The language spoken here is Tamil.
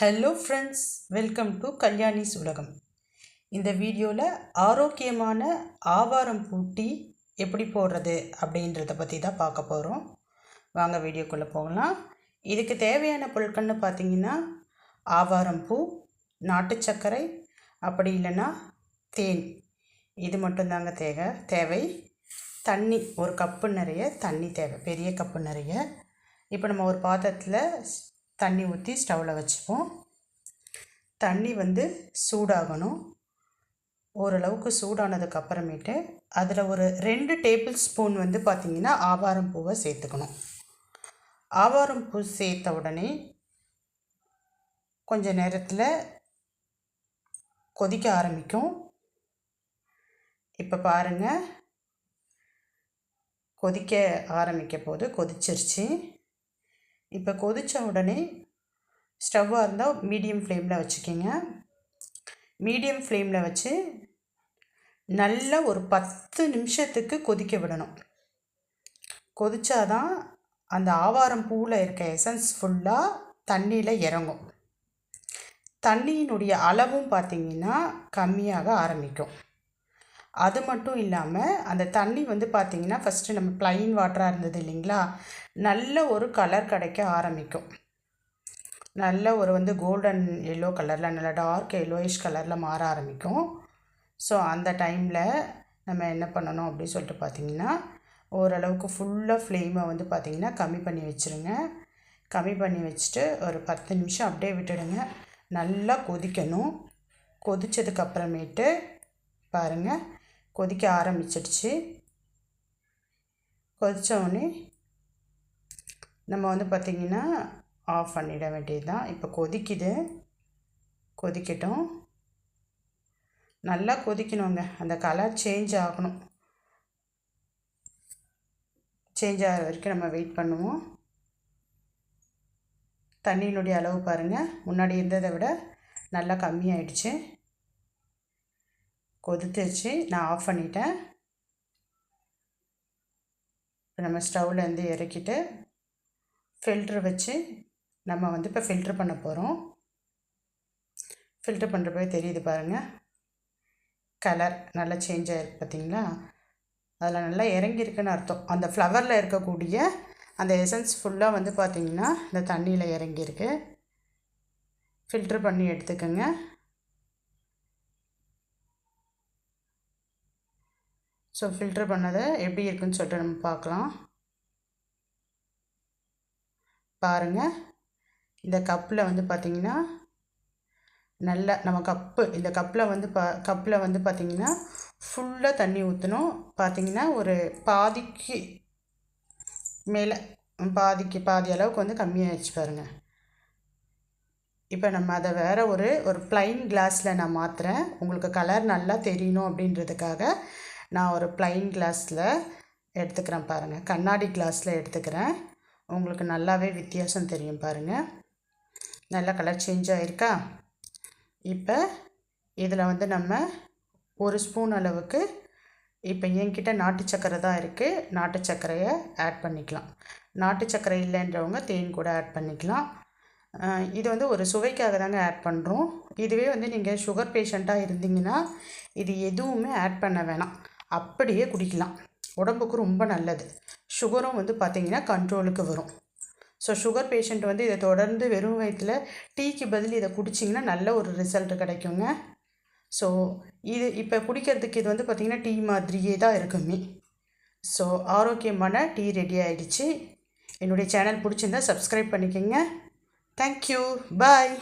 Hello friends welcome to Kalyani's உலகம் இந்த வீடியோவில் ஆரோக்கியமான ஆவாரம் பூட்டி எப்படி போடுறது அப்படின்றத பற்றி தான் பார்க்க போகிறோம் வாங்க வீடியோக்குள்ளே போகலாம். இதுக்கு தேவையான பொருட்கள்னு பார்த்தீங்கன்னா ஆவாரம் பூ நாட்டு சர்க்கரை அப்படி இல்லைன்னா தேன். இது மட்டும்தாங்க தேவை தேவை. தண்ணி ஒரு கப்பு நிறைய தண்ணி தேவை பெரிய கப்பு நிறைய. இப்போ நம்ம ஒரு பாத்திரத்தில் தண்ணி ஊற்றி ஸ்டவ்வில் வச்சுப்போம். தண்ணி வந்து சூடாகணும். ஓரளவுக்கு சூடானதுக்கு அப்புறமேட்டு அதில் ஒரு ரெண்டு டேபிள் ஸ்பூன் வந்து பார்த்திங்கன்னா ஆவாரம் பூவை சேர்த்துக்கணும். ஆவாரம் பூ சேர்த்த உடனே கொஞ்ச நேரத்தில் கொதிக்க ஆரம்பிக்கும். இப்போ பாருங்கள் கொதிக்க ஆரம்பிக்க போது கொதிச்சிருச்சு. இப்போ கொதித்த உடனே ஸ்டவ்வாக இருந்தால் மீடியம் ஃப்ளேமில் வச்சுக்கிங்க. மீடியம் ஃப்ளேமில் வச்சு நல்லா ஒரு பத்து நிமிஷத்துக்கு கொதிக்க விடணும். கொதிச்சாதான் அந்த ஆவாரம் பூவில் இருக்க எசன்ஸ் ஃபுல்லாக தண்ணியில் இறங்கும். தண்ணியினுடைய அளவும் பார்த்திங்கன்னா கம்மியாக ஆரம்பிக்கும். அது மட்டும் இல்லாமல் அந்த தண்ணி வந்து பார்த்திங்கன்னா ஃபஸ்ட்டு நம்ம ப்ளைன் வாட்டராக இருந்தது இல்லைங்களா? நல்ல ஒரு கலர் கிடைக்க ஆரம்பிக்கும். நல்ல ஒரு வந்து கோல்டன் எல்லோ கலரில் நல்ல டார்க் எல்லோயிஷ் கலரில் மாற ஆரம்பிக்கும். ஸோ அந்த டைமில் நம்ம என்ன பண்ணணும் அப்படின்னு சொல்லிட்டு பார்த்தீங்கன்னா ஓரளவுக்கு ஃபுல்லாக ஃப்ளேமை வந்து பார்த்திங்கன்னா கம்மி பண்ணி வச்சுருங்க. கம்மி பண்ணி வச்சுட்டு ஒரு பத்து நிமிஷம் அப்படியே விட்டுடுங்க. நல்லா கொதிக்கணும். கொதித்ததுக்கப்புறமேட்டு பாருங்கள் கொதிக்க ஆரம்பிச்சிடுச்சு. கொதிச்ச நம்ம வந்து பார்த்திங்கன்னா ஆஃப் பண்ணிட வேண்டியது தான் இப்போ கொதிக்குது. கொதிக்கட்டும். நல்லா கொதிக்கணுங்க. அந்த கலர் சேஞ்ச் ஆகணும். சேஞ்ச் ஆகிற வரைக்கும் நம்ம வெயிட் பண்ணுவோம். தண்ணியினுடைய அளவு பாருங்கள் முன்னாடி இருந்ததை விட நல்லா கம்மியாயிடுச்சு. கொதித்துச்சு நான் ஆஃப் பண்ணிட்டேன். இப்போ நம்ம ஸ்டவ்லேருந்து இறக்கிட்டு ஃபில்ட்ரு வச்சு நம்ம வந்து இப்போ ஃபில்ட்ரு பண்ண போகிறோம் ஃபில்ட்ரு பண்ணுறப்ப தெரியுது பாருங்கள் கலர் நல்லா சேஞ்ச் ஆகிருக்கு பார்த்தீங்களா அதில் நல்லா இறங்கியிருக்குன்னு அர்த்தம். அந்த ஃப்ளவரில் இருக்கக்கூடிய அந்த எசன்ஸ் ஃபுல்லாக வந்து பார்த்திங்கன்னா இந்த தண்ணியில் இறங்கியிருக்கு. ஃபில்ட்ரு பண்ணி எடுத்துக்கோங்க. ஸோ ஃபில்ட்ரு பண்ணதை எப்படி இருக்குன்னு சொல்லிட்டு நம்ம பார்க்கலாம். பாருங்கள் இந்த கப்பில் வந்து பார்த்திங்கன்னா நல்ல நம்ம கப்பு இந்த கப்பில் வந்து பா கப்பில் வந்து பார்த்திங்கன்னா ஃபுல்லாக தண்ணி ஊற்றணும் பார்த்திங்கன்னா ஒரு பாதிக்கு மேலே பாதிக்கு பாதி அளவுக்கு வந்து கம்மியாகிடுச்சு பாருங்கள் இப்போ நம்ம அதை வேறு ஒரு ஒரு ப்ளைன் கிளாஸில் நான் மாற்றுறேன் உங்களுக்கு கலர் நல்லா தெரியணும் அப்படின்றதுக்காக நான் ஒரு ப்ளைன் கிளாஸில் எடுத்துக்கிறேன் பாருங்கள் கண்ணாடி கிளாஸில் எடுத்துக்கிறேன். உங்களுக்கு நல்லாவே வித்தியாசம் தெரியும் பாருங்கள் நல்ல கலர் சேஞ்ச் ஆகிருக்கா இப்போ இதில் வந்து நம்ம ஒரு ஸ்பூன் அளவுக்கு இப்போ என்கிட்ட நாட்டு சக்கரை தான் இருக்குது நாட்டு சர்க்கரையை ஆட் பண்ணிக்கலாம். நாட்டு சர்க்கரை இல்லைன்றவங்க தேன் கூட ஆட் பண்ணிக்கலாம். இது வந்து ஒரு சுவைக்காக தாங்க ஆட் பண்ணுறோம் இதுவே வந்து நீங்கள் சுகர் பேஷண்ட்டாக இருந்தீங்கன்னா இது எதுவுமே ஆட் பண்ண வேணாம். அப்படியே குடிக்கலாம். உடம்புக்கு ரொம்ப நல்லது. சுகரும் வந்து பார்த்திங்கன்னா கண்ட்ரோலுக்கு வரும். ஸோ சுகர் பேஷண்ட் வந்து இதை தொடர்ந்து வெறும் வயிற்றில் டீக்கு பதில் இதை குடிச்சிங்கன்னா நல்ல ஒரு ரிசல்ட் கிடைக்குங்க. ஸோ இது இப்போ குடிக்கிறதுக்கு இது வந்து பார்த்திங்கன்னா டீ மாதிரியே தான் இருக்குமே. ஸோ ஆரோக்கியமான டீ ரெடி ஆகிடுச்சு என்னுடைய சேனல் பிடிச்சிருந்தா சப்ஸ்கிரைப் பண்ணிக்கோங்க. Thank you bye